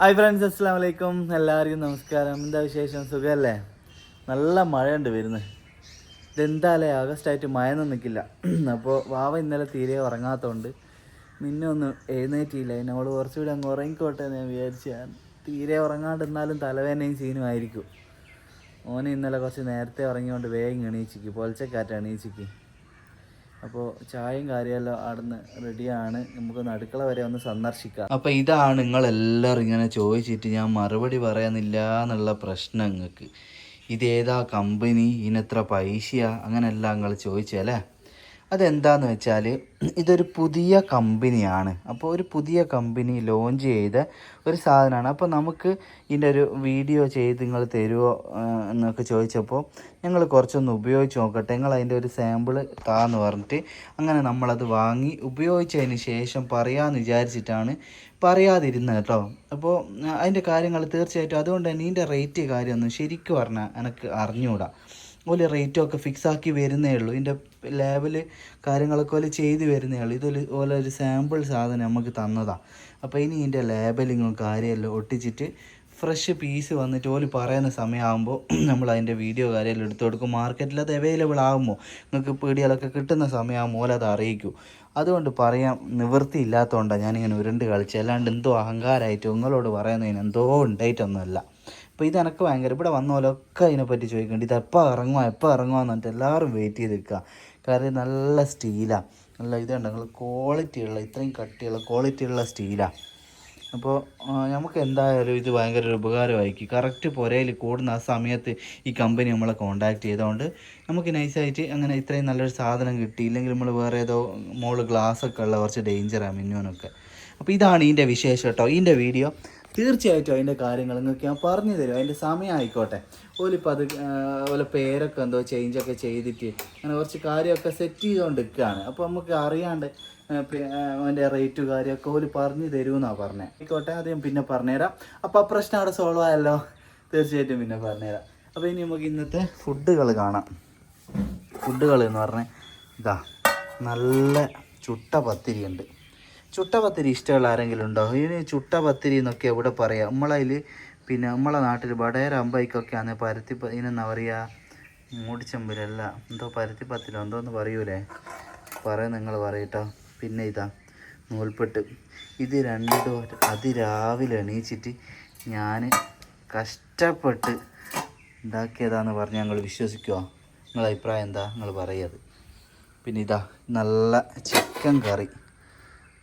Hi friends അസ്സാം വലൈക്കും എല്ലാവർക്കും നമസ്കാരം. എന്താ വിശേഷം? സുഖമല്ലേ നല്ല മഴയുണ്ട് വരുന്നത് ഇതെന്തായാലേ ആഗസ്റ്റായിട്ട് മഴയൊന്നും നിൽക്കില്ല അപ്പോൾ വാവ ഇന്നലെ തീരെ ഉറങ്ങാത്തതുകൊണ്ട് നിന്നെ ഒന്നും എഴുന്നേറ്റിയില്ല. എന്നോട് കുറച്ചുകൂടി അങ്ങ് ഉറങ്ങിക്കോട്ടെ എന്ന് ഞാൻ വിചാരിച്ചു തീരെ തീരെ ഉറങ്ങാണ്ടിരുന്നാലും തലവേദനയും സീനും ആയിരിക്കും ഓന് ഇന്നലെ കുറച്ച് നേരത്തെ ഉറങ്ങിയോണ്ട് വേഗം എണീച്ചിക്ക്. പൊലച്ചക്കാറ്റ് എണീച്ചിക്ക്. അപ്പോൾ ചായയും കാര്യമെല്ലാം അവിടുന്ന് റെഡിയാണ് നമുക്ക് അടുക്കള വരെ ഒന്ന് സന്ദർശിക്കാം. അപ്പോൾ ഇതാണ് നിങ്ങളെല്ലാവരും ഇങ്ങനെ ചോദിച്ചിട്ട് ഞാൻ മറുപടി പറയാനില്ല എന്നുള്ള പ്രശ്നം നിങ്ങൾക്ക് ഇതേതാ കമ്പനി ഇതിനെത്ര പൈസയാ? അങ്ങനെല്ലാം നിങ്ങൾ ചോദിച്ചല്ലേ അതെന്താന്ന് വെച്ചാൽ ഇതൊരു പുതിയ കമ്പനിയാണ്. അപ്പോൾ ഒരു പുതിയ കമ്പനി ലോഞ്ച് ചെയ്ത ഒരു സാധനമാണ്. അപ്പോൾ നമുക്ക് ഇതിന്റെ ഒരു വീഡിയോ ചെയ്ത് നിങ്ങൾ തരുമോ എന്നൊക്കെ ചോദിച്ചപ്പോൾ ഞങ്ങൾ കുറച്ചൊന്ന് ഉപയോഗിച്ച് നോക്കട്ടെ. നിങ്ങൾ അതിന്റെ ഒരു സാമ്പിൾ താന്ന് പറഞ്ഞിട്ട് അങ്ങനെ നമ്മളത് വാങ്ങി ഉപയോഗിച്ചതിന് ശേഷം പറയാമെന്ന് വിചാരിച്ചിട്ടാണ് പറയാതിരുന്നത് കേട്ടോ. അപ്പോൾ അതിന്റെ കാര്യങ്ങൾ തീർച്ചയായിട്ടും അതുകൊണ്ട് തന്നെ ഇതിന്റെ റേറ്റ് കാര്യമൊന്നും ശരിക്കും പറഞ്ഞാൽ എനിക്ക് അറിഞ്ഞുകൂടാ ഓൽ റേറ്റൊക്കെ ഫിക്സ് ആക്കി വരുന്നേ ഉള്ളൂ. ഇതിന്റെ ലേബൽ കാര്യങ്ങളൊക്കെ പോലെ ചെയ്ത് വരുന്നേ ഉള്ളൂ. ഇതൊരു ഓലെ ഒരു സാമ്പിൾ സാധനം നമുക്ക് തന്നതാണ് അപ്പോൾ ഇനി ഇതിന്റെ ലേബലിങ്ങും കാര്യമെല്ലാം ഒട്ടിച്ചിട്ട് ഫ്രഷ് പീസ് വന്നിട്ട് ഓൽ പറയുന്ന സമയമാകുമ്പോൾ നമ്മൾ അതിന്റെ വീഡിയോ കാര്യമെല്ലാം എടുത്തു കൊടുക്കും. മാർക്കറ്റിൽ അത് അവൈലബിൾ ആകുമ്പോൾ നിങ്ങൾക്ക് പീടികളൊക്കെ കിട്ടുന്ന സമയമാകുമ്പോൾ ഓലത് അറിയിക്കൂ. അതുകൊണ്ട് പറയാൻ നിവൃത്തി ഇല്ലാത്തതുകൊണ്ടാണ് ഞാനിങ്ങനെ ഉരുണ്ട് കളിച്ചത് അല്ലാണ്ട് എന്തോ അഹങ്കാരമായിട്ട് നിങ്ങളോട് പറയുന്നതിന് എന്തോ ഉണ്ടായിട്ടൊന്നുമല്ല. അപ്പോൾ ഇത് എനിക്ക് ഭയങ്കര ഇവിടെ വന്നോലൊക്കെ അതിനെപ്പറ്റി ചോദിക്കുന്നുണ്ട് ഇത് എപ്പോൾ ഇറങ്ങുക എപ്പോൾ ഇറങ്ങുക എന്ന് പറഞ്ഞിട്ട് എല്ലാവരും വെയിറ്റ് ചെയ്ത് നിൽക്കുക കാരണം നല്ല സ്റ്റീലാണ് നല്ല ഇതുണ്ട് നിങ്ങൾ ക്വാളിറ്റി ഉള്ള ഇത്രയും കട്ടിയുള്ള ക്വാളിറ്റിയുള്ള സ്റ്റീലാണ് അപ്പോൾ നമുക്ക് എന്തായാലും ഇത് ഭയങ്കര ഒരു ഉപകാരമായിരിക്കും. കറക്റ്റ് പുരയിൽ കൂടുന്ന ആ സമയത്ത് ഈ കമ്പനി നമ്മളെ കോണ്ടാക്ട് ചെയ്തുകൊണ്ട് നമുക്ക് നൈസായിട്ട് അങ്ങനെ ഇത്രയും നല്ലൊരു സാധനം കിട്ടി. ഇല്ലെങ്കിൽ നമ്മൾ വേറെ ഏതോ മോൾ ഗ്ലാസ് ഒക്കെ ഉള്ള കുറച്ച് ഡേഞ്ചറാണ് മിന്നോനൊക്കെ. അപ്പോൾ ഇതാണ് ഇതിന്റെ വിശേഷം കേട്ടോ ഇതിന്റെ വീഡിയോ തീർച്ചയായിട്ടും അതിന്റെ കാര്യങ്ങൾ നിങ്ങൾക്ക് ഞാൻ പറഞ്ഞു തരും. അതിന്റെ സമയം ആയിക്കോട്ടെ. ഓലിപ്പോൾ അത് ഓലെ പേരൊക്കെ എന്തോ ചേഞ്ചൊക്കെ ചെയ്തിട്ട് അങ്ങനെ കുറച്ച് കാര്യമൊക്കെ സെറ്റ് ചെയ്തുകൊണ്ട് നിൽക്കുകയാണ് അപ്പോൾ നമുക്ക് അറിയാണ്ട് അവന്റെ റേറ്റ് കാര്യമൊക്കെ ഓൽ പറഞ്ഞു തരുമെന്നാണ് പറഞ്ഞത് ആയിക്കോട്ടെ അത് ഞാൻ പിന്നെ പറഞ്ഞുതരാം. അപ്പോൾ ആ പ്രശ്നം അവിടെ സോൾവ് ആയല്ലോ. തീർച്ചയായിട്ടും പിന്നെ പറഞ്ഞുതരാം. അപ്പോൾ ഇനി നമുക്ക് ഇന്നത്തെ ഫുഡുകൾ കാണാം. ഫുഡുകൾ എന്ന് പറഞ്ഞാൽ ഇതാ നല്ല ചുട്ട പത്തിരി ഉണ്ട് ചുട്ട പത്തിരി ഇഷ്ടമുള്ള ആരെങ്കിലും ഉണ്ടോ? ഇതിന് ചുട്ട പത്തിരി എന്നൊക്കെ എവിടെ പറയാം? നമ്മളതിൽ പിന്നെ നമ്മളെ നാട്ടിൽ വടയര അമ്പൈക്കൊക്കെ ആണ് പരുത്തി ഇനെന്താ പറയുക മൂടിച്ചമ്പലല്ല എന്തോ പരത്തി പത്തിരി എന്തോ ഒന്ന് പറയൂലേ? പറയാം നിങ്ങൾ പറയട്ടോ. പിന്നെ ഇതാ നൂൽപ്പെട്ട് ഇത് രണ്ടും അതിരാവിലെ എണീച്ചിട്ട് ഞാൻ കഷ്ടപ്പെട്ട് ഉണ്ടാക്കിയതാന്ന് പറഞ്ഞ് ഞങ്ങൾ വിശ്വസിക്കുമോ നിങ്ങളുടെ അഭിപ്രായം എന്താ? നിങ്ങൾ പറയത് പിന്നെ ഇതാ നല്ല ചിക്കൻ കറി.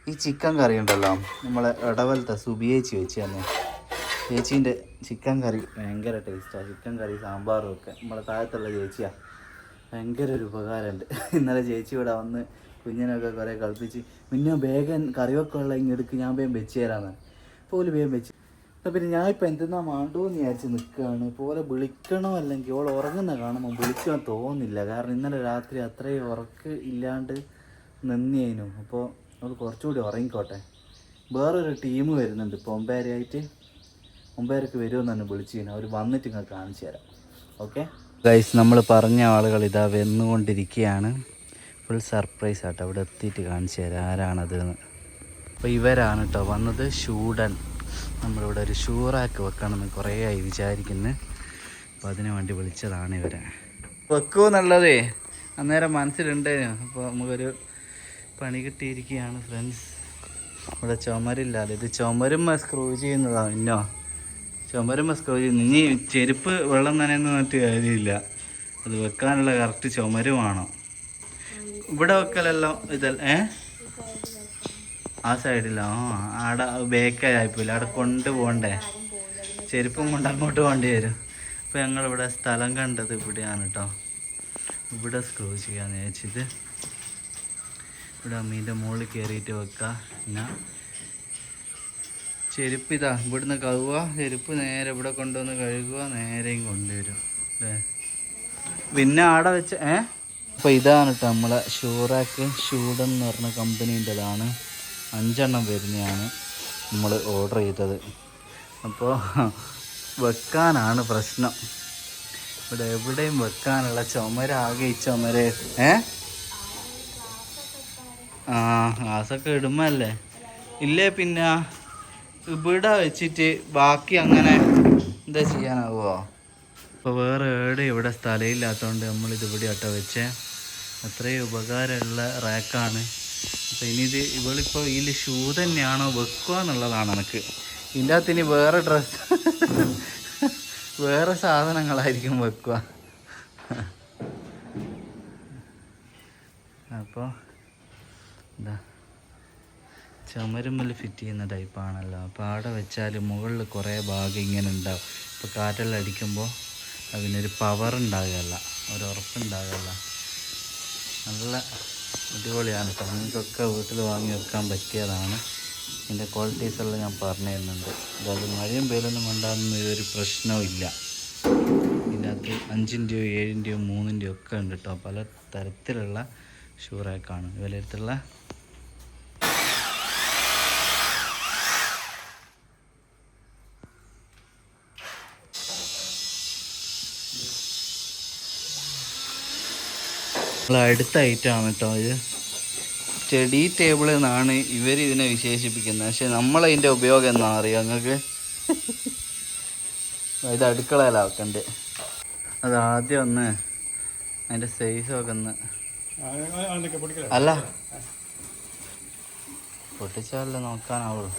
ഈ ചിക്കൻ കറി ഉണ്ടല്ലോ. നമ്മളെ ഇടവലത്തെ സുബിയേച്ചി വെച്ച് തന്നെ ചേച്ചീന്റെ ചിക്കൻ കറി ഭയങ്കര ടേസ്റ്റാണ് ചിക്കൻ കറി സാമ്പാറും ഒക്കെ. നമ്മളെ താഴത്തുള്ള ചേച്ചിയാണ് ഭയങ്കര ഒരു ഉപകാരമുണ്ട്. ഇന്നലെ ചേച്ചി ഇവിടെ വന്ന് കുഞ്ഞിനൊക്കെ കുറേ കളിപ്പിച്ച് പിന്നെ വേഗം കറിവൊക്കെ ഉള്ള ഇങ്ങെടുക്ക് ഞാൻ വേഗം വെച്ച് തരാമെന്ന്. പോലെ വേഗം വെച്ച്. അപ്പം പിന്നെ ഞാൻ ഇപ്പം എന്തെന്നാ മാണ്ടോന്ന് വിചാരിച്ച് നിൽക്കുകയാണ് പോലെ വിളിക്കണോ അല്ലെങ്കിൽ ഓൾ ഉറങ്ങുന്ന കാണുമ്പോൾ വിളിക്കാൻ തോന്നുന്നില്ല. കാരണം ഇന്നലെ രാത്രി അത്രയും ഉറക്ക് ഇല്ലാണ്ട് നിന്നേനു. അപ്പോൾ അവൾ കുറച്ചുകൂടി ഉറങ്ങിക്കോട്ടെ. വേറൊരു ടീം വരുന്നുണ്ട് ഇപ്പോൾ ഒമ്പേരയായിട്ട് ഒമ്പേരക്ക് വരുമെന്ന് തന്നെ വിളിച്ചു കഴിഞ്ഞാൽ അവർ വന്നിട്ട് ഇങ്ങനെ കാണിച്ചു തരാം. ഓക്കെ ഗൈസ് നമ്മൾ പറഞ്ഞ ആളുകൾ ഇതാ വന്നുകൊണ്ടിരിക്കുകയാണ്. ഫുൾ സർപ്രൈസ് ആട്ടോ. അവിടെ എത്തിയിട്ട് കാണിച്ചു തരാം ആരാണത് എന്ന് അപ്പോൾ ഇവരാണ് കേട്ടോ വന്നത് ഷൂഡൻ നമ്മളിവിടെ ഒരു ഷൂറാക്ക് വെക്കണമെന്ന് കുറേ ആയി വിചാരിക്കുന്നു. അപ്പോൾ അതിനു വേണ്ടി വിളിച്ചതാണ് ഇവരെ. വെക്കുമെന്നുള്ളതേ അന്നേരം മനസ്സിലുണ്ടേനു. അപ്പോൾ നമുക്കൊരു പണി കിട്ടിയിരിക്കുകയാണ് ഫ്രണ്ട്സ് ഇവിടെ ചുമരില്ലാതെ. ഇത് ചുമരും സ്ക്രൂ ചെയ്യുന്നതാണ് ഇന്നോ? ചുമരും സ്ക്രൂ ചെയ്യുന്നു. ഇനി ചെരുപ്പ് വെള്ളം നനയെന്ന് പറഞ്ഞിട്ട് കാര്യമില്ല. അത് വെക്കാനുള്ള കറക്റ്റ് ചുമരുമാണോ ഇവിടെ വെക്കലല്ലോ ഇതല്ല ഏ? ആ സൈഡിലോ ആ അവിടെ ബേക്കായിപ്പോയില്ല അവിടെ കൊണ്ടുപോകണ്ടേ ചെരുപ്പും കൊണ്ട് അങ്ങോട്ട് പോകേണ്ടി വരും. അപ്പോൾ ഞങ്ങളിവിടെ സ്ഥലം കണ്ടത് ഇവിടെയാണ് കേട്ടോ ഇവിടെ സ്ക്രൂ ചെയ്യാന്ന് വിചാരിച്ചത് ഇവിടെ അമ്മീന്റെ മുകളിൽ കയറിയിട്ട് വെക്കുക പിന്നെ ചെരുപ്പ് ഇതാ ഇവിടുന്ന് കഴുകുക. ചെരുപ്പ് നേരെ ഇവിടെ കൊണ്ടുവന്ന് കഴുകുക. നേരെയും കൊണ്ടുവരും. അല്ലേ പിന്നെ ആടെ വെച്ച് ഏ? അപ്പോൾ ഇതാണ് കേട്ടോ നമ്മളെ ഷൂറാക്ക് ഷൂഡൻ എന്ന് പറഞ്ഞ കമ്പനീന്റെതാണ്. അഞ്ചെണ്ണം വരുന്നതാണ് നമ്മൾ ഓർഡർ ചെയ്തത്. അപ്പോൾ വെക്കാനാണ് പ്രശ്നം. ഇവിടെ എവിടെയും വെക്കാനുള്ള ചുമരാകെ ചുമര ഏ? ആ ഗ്ലാസൊക്കെ ഇടുമ്പല്ലേ ഇല്ലേ പിന്നെ? ഇവിടെ വെച്ചിട്ട് ബാക്കി അങ്ങനെ എന്താ ചെയ്യാനാവോ? ഇപ്പോൾ വേറെ ഏടെ ഇവിടെ സ്ഥലമില്ലാത്തതുകൊണ്ട് നമ്മളിത് ഇവിടെ ആട്ടോ വെച്ചേ. അത്രയും ഉപകാരമുള്ള റാക്കാണ്. അപ്പോൾ ഇനി ഇത് ഇവളിപ്പോൾ ഇതിൽ ഷൂ തന്നെയാണോ വെക്കുക എന്നുള്ളതാണ് എനിക്ക്. ഇതിന്റെ വേറെ ഡ്രസ്സ് വേറെ സാധനങ്ങളായിരിക്കും വെക്കുക. അപ്പോൾ എന്താ ചുമരുമ്മൽ ഫിറ്റ് ചെയ്യുന്ന ടൈപ്പാണല്ലോ അപ്പോൾ അവിടെ വെച്ചാൽ മുകളിൽ കുറേ ഭാഗം ഇങ്ങനെ ഉണ്ടാവും ഇപ്പോൾ കാറ്റെല്ലാം അടിക്കുമ്പോൾ അതിനൊരു പവർ ഉണ്ടാകുകയല്ല ഒരു ഉറപ്പുണ്ടാകുകയല്ല നല്ല അടിപൊളിയാണ് കേട്ടോ നിങ്ങൾക്കൊക്കെ വീട്ടിൽ വാങ്ങി വെക്കാൻ പറ്റിയതാണ്. ഇതിന്റെ ക്വാളിറ്റീസ് എല്ലാം ഞാൻ പറഞ്ഞു തരുന്നുണ്ട്. അതായത് മഴയും വെയിലൊന്നും കൊണ്ടാകുന്ന ഒരു പ്രശ്നവും ഇല്ല. ഇതിനകത്ത് അഞ്ചിന്റെയോ ഏഴിന്റെയോ മൂന്നിന്റെയോ ഒക്കെ ഉണ്ട് കേട്ടോ പല തരത്തിലുള്ള ഷൂറാക്കാണ് വിലയിരുത്തുള്ള അടുത്ത അടുത്ത ആണ് കേട്ടോ ഇത്. സ്റ്റഡി ടേബിൾ എന്നാണ് ഇവർ ഇതിനെ വിശേഷിപ്പിക്കുന്നത്. പക്ഷെ നമ്മളതിന്റെ ഉപയോഗം എന്നാ അറിയാം നിങ്ങൾക്ക്? ഇത് അടുക്കളയിലാക്കണ്ട്. അത് ആദ്യം ഒന്ന് അതിന്റെ സൈസൊക്കെ ഒന്ന് അല്ല. പൊട്ടിച്ചാലല്ലേ നോക്കാനാവുള്ളൂ.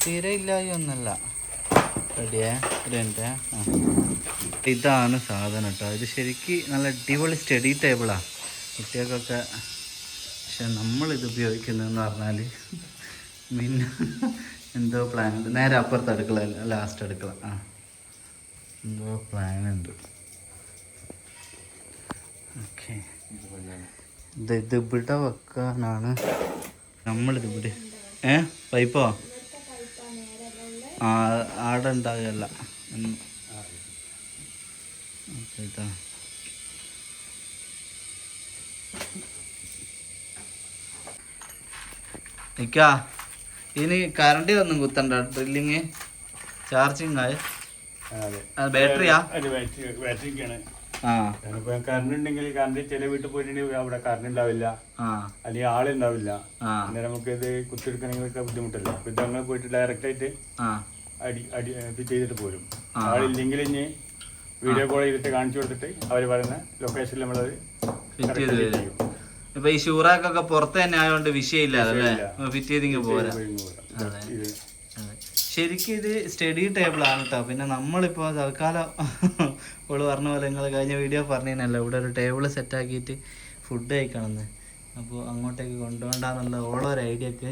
തീരെ ഇല്ലായി ഒന്നല്ല. റെഡിയേ ഒരു ഇതാണ് സാധനം കേട്ടോ ഇത് ശരിക്ക് നല്ല അടിപൊളി സ്റ്റഡി ടേബിളാണ് കുട്ടികൾക്കൊക്കെ പക്ഷെ നമ്മളിത് ഉപയോഗിക്കുന്നതെന്ന് പറഞ്ഞാൽ മിന്ന എന്തോ പ്ലാൻ ഉണ്ട് നേരെ അപ്പുറത്ത് അടുക്കള ലാസ്റ്റ് അടുക്കള. ആ. എന്തോ പ്ലാൻ ഉണ്ട്. ഓക്കെ. ഇത് ഇത് ഇവിടെ വെക്കാനാണ്. നമ്മളിത് ഇവിടെ. ഏ? പൈപ്പോ? ആ ആടെ ഉണ്ടാകുകയല്ല ഉം. ഓക്കെ, ഇതാ നിക്കാ. ഇനി കറണ്ട് ഒന്നും കുത്തണ്ട. ഡ്രില്ലിങ് ചാർജിങ് ആയി. ബാറ്ററിയാ ബാറ്ററിക്കാണ് കറണ്ട് ഉണ്ടെങ്കിൽ കറണ്ട് ചില വീട്ടിൽ പോയിട്ടുണ്ടെങ്കിൽ അവിടെ കറണ്ട് ഉണ്ടാവില്ല. അല്ലെങ്കിൽ ആളുണ്ടാവില്ല അന്നേരം നമുക്ക് ഇത് കുത്തിയെടുക്കണമെങ്കിലൊക്കെ ബുദ്ധിമുട്ടല്ല? അപ്പൊ ഇത് അങ്ങനെ പോയിട്ട് ഡയറക്റ്റ് ആയിട്ട് അടി അടി ഫിറ്റ് ചെയ്തിട്ട് പോരും. ആ. ആളില്ലെങ്കിൽ ഇനി വീഡിയോ കോൾ ചെയ്തിട്ട് കാണിച്ചു കൊടുത്തിട്ട് അവർ പറയുന്ന ലൊക്കേഷനിൽ നമ്മളത് ഫിറ്റ് ചെയ്ത് ഇപ്പൊ ഈ ഷൂറാക്കൊക്കെ പുറത്ത് തന്നെ ആയതുകൊണ്ട് വിഷയമില്ല അല്ലേ? ഫിറ്റ് ചെയ്തിങ്ങ് പോരാ പോയി പോരാം. അതെ. ഇത് അതെ. ശരിക്കും ഇത് സ്റ്റഡി ടേബിൾ ആണ് കേട്ടോ പിന്നെ നമ്മളിപ്പോൾ തൽക്കാലം ഓൾ പറഞ്ഞ പോലെ നിങ്ങൾ കഴിഞ്ഞ വീഡിയോ പറഞ്ഞല്ലോ ഇവിടെ ഒരു ടേബിൾ സെറ്റാക്കിയിട്ട് ഫുഡ് കഴിക്കണമെന്ന് അപ്പോൾ അങ്ങോട്ടേക്ക് കൊണ്ടുപോകണ്ടെന്നുള്ള ഓളൊരു ഐഡിയക്ക്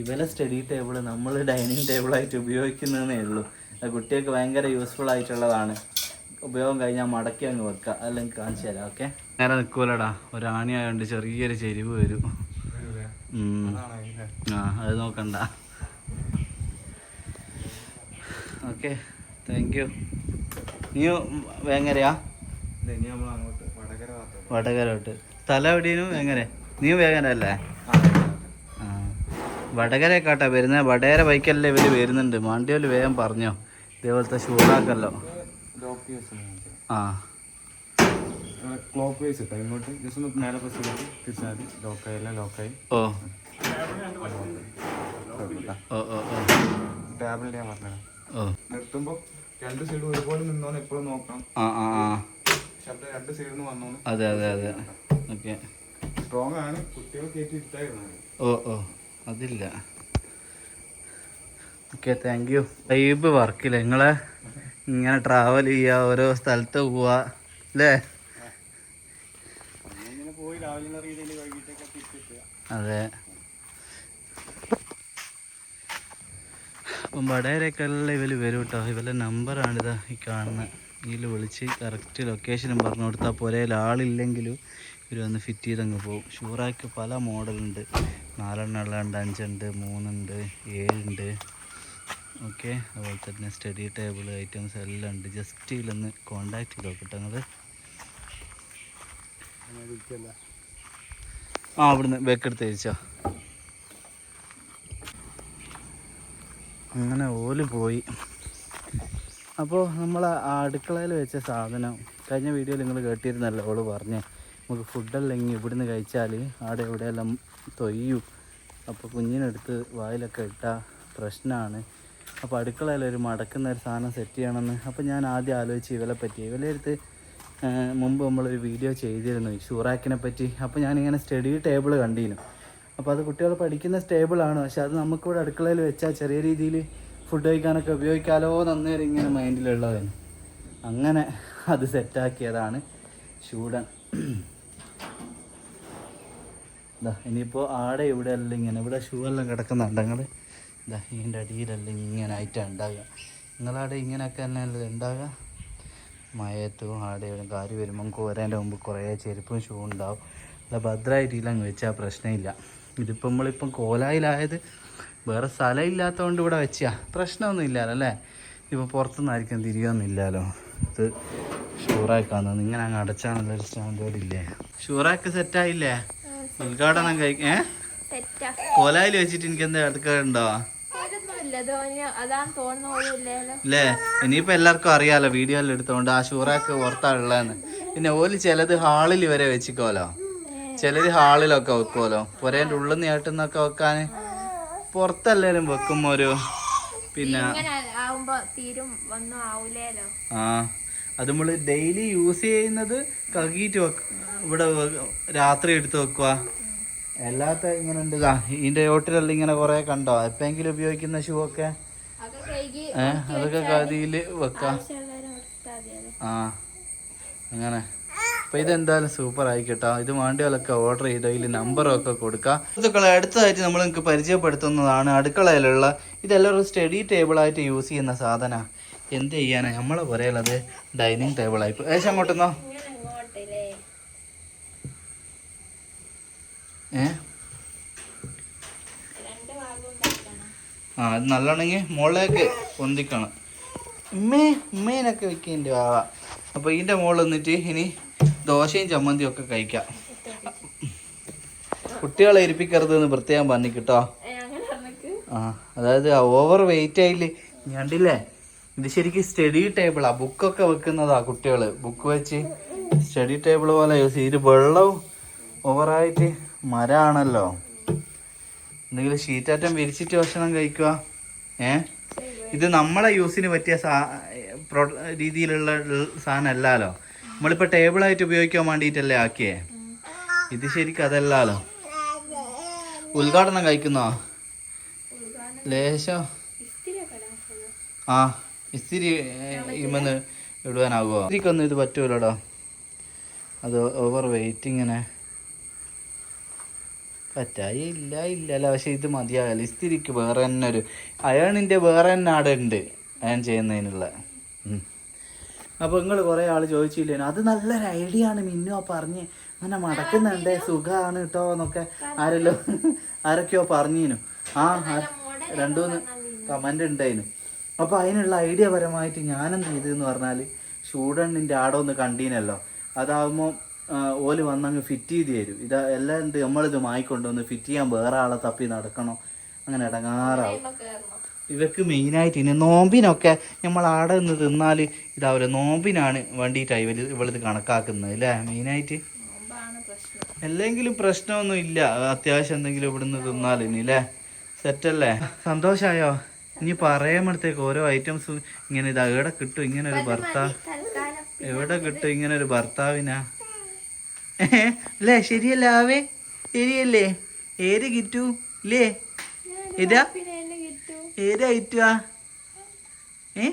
ഇവലെ സ്റ്റഡി ടേബിൾ നമ്മൾ ഡൈനിങ് ടേബിളായിട്ട് ഉപയോഗിക്കുന്നതേ ഉള്ളൂ. അത് കുട്ടികൾക്ക് ഭയങ്കര യൂസ്ഫുൾ ആയിട്ടുള്ളതാണ്. ഉപയോഗം കഴിഞ്ഞാൽ മടക്കി അങ്ങ് വെക്കുക അല്ലെങ്കിൽ കാണിച്ചു തരാം. ഓക്കെ? നേരെ നിൽക്കൂലടാ ഒരാണി ആയതുകൊണ്ട് ചെറിയൊരു ചെരിവ് വരും. ആ അത് നോക്കണ്ട. ഓക്കെ താങ്ക് യു നീ വേങ്ങരയാ വടകരോട്ട് സ്ഥലം എവിടെയും വേങ്ങര നീ വേങ്ങര അല്ലേ വടകര വടകരക്കാട്ടാ വരുന്നത് വടകര ബൈക്കല്ലേ ഇവർ വരുന്നുണ്ട്. മാണ്ടിയോൽ വേഗം പറഞ്ഞോ. ഇതേപോലത്തെ ഷൂറാക്കല്ലോ ആ. ക്ലോക്ക് വൈസ് ഇട്ടോ? ഇങ്ങോട്ട് ജസ്റ്റ് ഒന്ന് നേരെ പ്രസ് ചെയ്ത് തിരിച്ചാൽ മതി. ലോക്കായില്ല ലോക്കായി ഓ. ഓ ഓ ഓ ടാബിളിൽ ഞാൻ പറഞ്ഞത് ഓ നിർത്തുമ്പോൾ രണ്ട് സൈഡും ഒരുപോലെ നിന്നോന്ന് എപ്പോഴും നോക്കണം. ശബ്ദം രണ്ട് സൈഡിൽ നിന്ന് വന്നോന്ന്. അതെ അതെ അതെ. ഓക്കെ. സ്ട്രോങ് ആണ്. കുട്ടികൾ കയറ്റി ഇരുത്തായിരുന്നു. ഓ ഓ. അതില്ല. ഓക്കെ താങ്ക് യു വൈബ് വർക്കില്ല? നിങ്ങളെ ഇങ്ങനെ ട്രാവൽ ചെയ്യുക ഓരോ സ്ഥലത്ത് പോവുക അല്ലേ അതെ. അപ്പം വടകരയൊക്കെ എല്ലാം ഇവർ വരും കേട്ടോ ഇവരുടെ നമ്പറാണിത് ഈ കാണുന്നത് ഇതിൽ വിളിച്ച് കറക്റ്റ് ലൊക്കേഷനും പറഞ്ഞു കൊടുത്താൽ പുരയിൽ ആളില്ലെങ്കിലും ഇവർ വന്ന് ഫിറ്റ് ചെയ്തങ്ങ് പോകും ഷൂറാക്ക് പല മോഡലുണ്ട്. നാലെണ്ണം ഉള്ളതുണ്ട് അഞ്ചുണ്ട് മൂന്നുണ്ട് ഏഴുണ്ട്. ഓക്കെ? അതുപോലെ തന്നെ സ്റ്റഡി ടേബിൾ ഐറ്റംസ് എല്ലാം ഉണ്ട്. ജസ്റ്റ് ഇതിലൊന്ന് കോണ്ടാക്ട് ചെയ്ത് നോക്കട്ടെ നിങ്ങൾ ആ അവിടുന്ന് ബേക്കെടുത്ത് തിരിച്ചോ അങ്ങനെ ഓൽ പോയി. അപ്പോൾ നമ്മൾ അടുക്കളയിൽ വെച്ച സാധനം കഴിഞ്ഞ വീഡിയോയിൽ നിങ്ങൾ കേട്ടിരുന്നല്ലോ ഓൾ പറഞ്ഞ്. നമുക്ക് ഫുഡല്ലെങ്കിൽ ഇവിടുന്ന് കഴിച്ചാൽ അവിടെ എവിടെയെല്ലാം തൊയ്യും. അപ്പോൾ കുഞ്ഞിനെടുത്ത് വായിലൊക്കെ ഇട്ടാൽ പ്രശ്നമാണ് അപ്പോൾ അടുക്കളയിൽ ഒരു മടക്കുന്ന ഒരു സാധനം സെറ്റ് ചെയ്യണമെന്ന്. അപ്പോൾ ഞാൻ ആദ്യം ആലോചിച്ച് ഇവലെ പറ്റി. ഇവലെ അടുത്ത് ആ, മുമ്പ് നമ്മളൊരു വീഡിയോ ചെയ്തിരുന്നു ഈ ഷൂറാക്കിനെ പറ്റി. അപ്പോൾ ഞാനിങ്ങനെ സ്റ്റഡി ടേബിൾ കണ്ടിരുന്നു അപ്പോൾ അത് കുട്ടികൾ പഠിക്കുന്ന സ്റ്റേബിളാണ് പക്ഷെ അത് നമുക്കിവിടെ അടുക്കളയിൽ വെച്ചാൽ ചെറിയ രീതിയിൽ ഫുഡ് കഴിക്കാനൊക്കെ ഉപയോഗിക്കാലോ നന്നേരം ഇങ്ങനെ മൈൻഡിലുള്ളതാണ് അങ്ങനെ അത് സെറ്റാക്കിയതാണ് ചൂടൻ. ഇതാ ഇനിയിപ്പോൾ ആടെ ഇവിടെ എല്ലാം ഇങ്ങനെ ഇവിടെ ഷൂ എല്ലാം കിടക്കുന്നുണ്ട് ഞങ്ങൾ ഇതാ ഇതിന്റെ അടിയിലെല്ലാം ഇങ്ങനെ ആയിട്ടാണ് ഉണ്ടാകുക നിങ്ങളാടെ ഇങ്ങനെയൊക്കെ തന്നെ അല്ലേ ഉണ്ടാകുക മയത്തും ആടെ ഇവിടെ കാര്യം വരുമ്പോൾ കോരേന്റെ മുമ്പ് കുറേ ചെരുപ്പും ഷൂ ഉണ്ടാവും. അല്ല ഭദ്രമായിട്ട് അങ്ങ് വെച്ചാൽ പ്രശ്നമില്ല. ഇതിപ്പോൾ നമ്മളിപ്പം കോലായിലായത് വേറെ സ്ഥലം ഇല്ലാത്തതുകൊണ്ട് ഇവിടെ വെച്ചാ. പ്രശ്നമൊന്നും ഇല്ലല്ലോ അല്ലേ? ഇപ്പോൾ പുറത്തുനിന്ന് ആയിരിക്കും തിരികെയൊന്നുമില്ലല്ലോ ഇത് ഷൂറാക്കാന്ന് ഇങ്ങനെ അങ്ങ് അടച്ചാണല്ലോ ഒരു സ്റ്റാൻഡേർഡ് ഇല്ലേ? ഷൂറാക്ക് സെറ്റായില്ലേ ഉദ്ഘാടനം കഴി ഏ? കോലായിൽ വെച്ചിട്ട് എനിക്ക് എന്താ എടുക്കാറുണ്ടോ അല്ലേ? ഇനിയിപ്പോ എല്ലാവർക്കും അറിയാലോ വീഡിയോയിൽ എടുത്തോണ്ട് ആ ഷൂറാക്ക് പുറത്താണുള്ളതെന്ന്. പിന്നെ ഓൽ ചിലത് ഹാളിൽ വരെ വെച്ചിക്കോലോ? ചിലര് ഹാളിലൊക്കെ വെക്കുമല്ലോ പുരേന്റെ ഉള്ളിൽ നിന്ന് ഏട്ടുന്നൊക്കെ വെക്കാൻ പുറത്തല്ലേലും വെക്കും ഒരു പിന്നെ ആ അത് നമ്മൾ ഡെയിലി യൂസ് ചെയ്യുന്നത് കഴുകിയിട്ട് വെക്ക ഇവിടെ രാത്രി എടുത്ത് വെക്കുക അല്ലാത്ത ഇങ്ങനെ ഉണ്ട് ഇതിന്റെ ഇതിന്റെ ചോട്ടിലെല്ലാം ഇങ്ങനെ കുറെ കണ്ടോ? എപ്പെങ്കിലും ഉപയോഗിക്കുന്ന ഷൂ ഒക്കെ? ഏഹ് അതൊക്കെ കതിയിൽ വെക്കാം. ആ അങ്ങനെ. അപ്പൊ ഇതെന്തായാലും സൂപ്പർ ആയിക്കട്ടോ. ഇത് വേണ്ടിയാലൊക്കെ ഓർഡർ ചെയ്തോ ഇതിൽ നമ്പറും ഒക്കെ കൊടുക്കാം. ഇതൊക്കെ അടുത്തതായിട്ട് നമ്മൾ നിങ്ങൾക്ക് പരിചയപ്പെടുത്തുന്നതാണ് അടുക്കളയിലുള്ള ഇതെല്ലാവരും സ്റ്റഡി ടേബിൾ ആയിട്ട് യൂസ് ചെയ്യുന്ന സാധന. എന്ത് ചെയ്യാനാ? നമ്മളെ പുരയുള്ളത് ഡൈനിങ് ടേബിൾ ആയി ഏശം അങ്ങോട്ടെന്നോ? ഏ? ആ അത് നല്ലോണമെങ്കിൽ മുകളിലേക്ക് പൊന്തിക്കണം. ഉമ്മേ ഉമ്മേനൊക്കെ വെക്കേണ്ടി വാവ. അപ്പോൾ ഇതിന്റെ മുകളിൽ നിന്നിട്ട് ഇനി ദോശയും ചമ്മന്തിയും ഒക്കെ കഴിക്കാം. കുട്ടികളെ ഇരിപ്പിക്കരുത് എന്ന് പ്രത്യേകം പറഞ്ഞു കേട്ടോ. ആ അതായത് ഓവർ വെയിറ്റ് ആയില്ലേ? ഞണ്ടില്ലേ ഇത് ശരിക്കും സ്റ്റഡി ടേബിളാ ബുക്കൊക്കെ വെക്കുന്നതാ കുട്ടികൾ ബുക്ക് വെച്ച് സ്റ്റഡി ടേബിൾ പോലെ യൂസ് ചെയ്യും ഇത് വെള്ളവും ഓവറായിട്ട് മരമാണല്ലോ എന്തെങ്കിലും ഷീറ്റാറ്റം വിരിച്ചിട്ട് ഭക്ഷണം കഴിക്കുക. ഏ? ഇത് നമ്മളെ യൂസിന് പറ്റിയ സാ പ്രൊ- രീതിയിലുള്ള സാധനം അല്ലല്ലോ നമ്മളിപ്പോൾ ടേബിളായിട്ട് ഉപയോഗിക്കാൻ വേണ്ടിട്ടല്ലേ ആക്കിയേ? ഇത് ശരിക്കും അതല്ലാലോ? ഉദ്ഘാടനം കഴിക്കുന്നോ? ലേശം. ആ ഇസ്തിരി ഇമെന്ന് ഇടുവാനാകുമോ ഇത്തിരിക്കൊന്നും ഇത് പറ്റൂലടാ. അത് ഓവർ വെയിറ്റ് ഇങ്ങനെ. പറ്റായി ഇല്ല ഇല്ലല്ല. പക്ഷെ ഇത് മതിയാകല്ല. ഇസ്തിരിക്ക് വേറെ തന്നെ ഒരു അയണിന്റെ വേറെ തന്നെ ആടുണ്ട്. അയൺ ചെയ്യുന്നതിനുള്ള. അപ്പോൾ നിങ്ങൾ കുറേ ആൾ ചോദിച്ചില്ലേ അത് നല്ലൊരു ഐഡിയ ആണ് മിന്നു പറഞ്ഞ്. അങ്ങനെ മടക്കുന്നുണ്ട് സുഖമാണ് കേട്ടോ എന്നൊക്കെ ആരല്ലോ ആരൊക്കെയോ പറഞ്ഞിനു. ആ ആ- രണ്ടു മൂന്ന് കമന്റ് ഉണ്ടായിരുന്നു അപ്പോൾ അതിനുള്ള ഐഡിയ പരമായിട്ട് ഞാനെന്ത് ചെയ്തെന്ന് പറഞ്ഞാൽ ഷൂഡണ്ണിന്റെ ആടെ ഒന്ന് കണ്ടീനല്ലോ. അതാകുമ്പോൾ ഓൽ വന്നങ്ങ് ഫിറ്റ് ചെയ്ത് തരും. ഇത് എല്ലാം ഉണ്ട് നമ്മളിത് മായിക്കൊണ്ടുവന്ന് ഫിറ്റ് ചെയ്യാൻ വേറെ ആളെ തപ്പി നടക്കണം? അങ്ങനെ ഇടങ്ങാറാവും. ഇവർക്ക് മെയിനായിട്ട് ഇനി നോമ്പിനൊക്കെ നമ്മൾ ആടെ നിന്ന് തിന്നാൽ ഇതാവില്ല നോമ്പിനാണ് വേണ്ടിയിട്ടാണ് ഇവർ ഇവളിത് കണക്കാക്കുന്നത് അല്ലേ മെയിനായിട്ട്? അല്ലെങ്കിലും പ്രശ്നമൊന്നും ഇല്ല അത്യാവശ്യം എന്തെങ്കിലും ഇവിടുന്ന് തിന്നാൽ ഇനി അല്ലേ സെറ്റല്ലേ? സന്തോഷമായോ ഇനി പറയുമ്പോഴത്തേക്ക് ഓരോ ഐറ്റംസും ഇങ്ങനെ ഇതാ എവിടെ കിട്ടും ഇങ്ങനെ ഒരു ഭർത്താവ് എവിടെ കിട്ടും ഇങ്ങനെ ഒരു ഭർത്താവിനാ അല്ലേ ശരിയല്ലേ ആവേ? ശരിയല്ലേ? ഏത് കിട്ടു? ഇല്ലേ ഇതാ ഏത് ഐറ്റുവാ ഏ?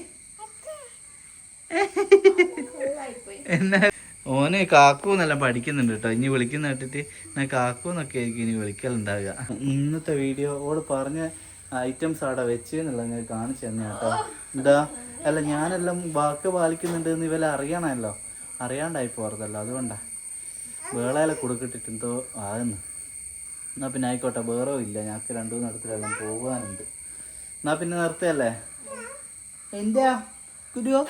എന്നാ? ഓന് കാക്കു എന്നെല്ലാം പഠിക്കുന്നുണ്ട് കേട്ടോ. ഇനി വിളിക്കുന്ന കേട്ടിട്ട് ഞാൻ കാക്കു എന്നൊക്കെ ആയിരിക്കും ഇനി വിളിക്കലുണ്ടാവുക. ഇന്നത്തെ വീഡിയോ ഓട് പറഞ്ഞ ഐറ്റംസ് അവിടെ വെച്ച് എന്നുള്ളത് ഞാൻ കാണിച്ചു തന്നെ കേട്ടോ. എന്താ? അല്ല ഞാനെല്ലാം വാക്ക് പാലിക്കുന്നുണ്ട് എന്ന് ഇവരെ അറിയണമല്ലോ. അറിയാണ്ടായി പോറതല്ലോ അതുകൊണ്ടാ. വേളയിലെ കൊടുക്കിട്ടിട്ട് എന്തോ ആകുന്നു. എന്നാ പിന്നെ ആയിക്കോട്ടെ. വേറോ ഇല്ല. ഞങ്ങൾക്ക് രണ്ടു നടത്തിലെല്ലാം പോകാനുണ്ട്. എന്നാ പിന്നെ നിർത്തിയല്ലേ? എന്താ കുരുവോ?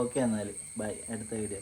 ഓക്കെ എന്നാൽ. ബൈ. അടുത്ത വീഡിയോ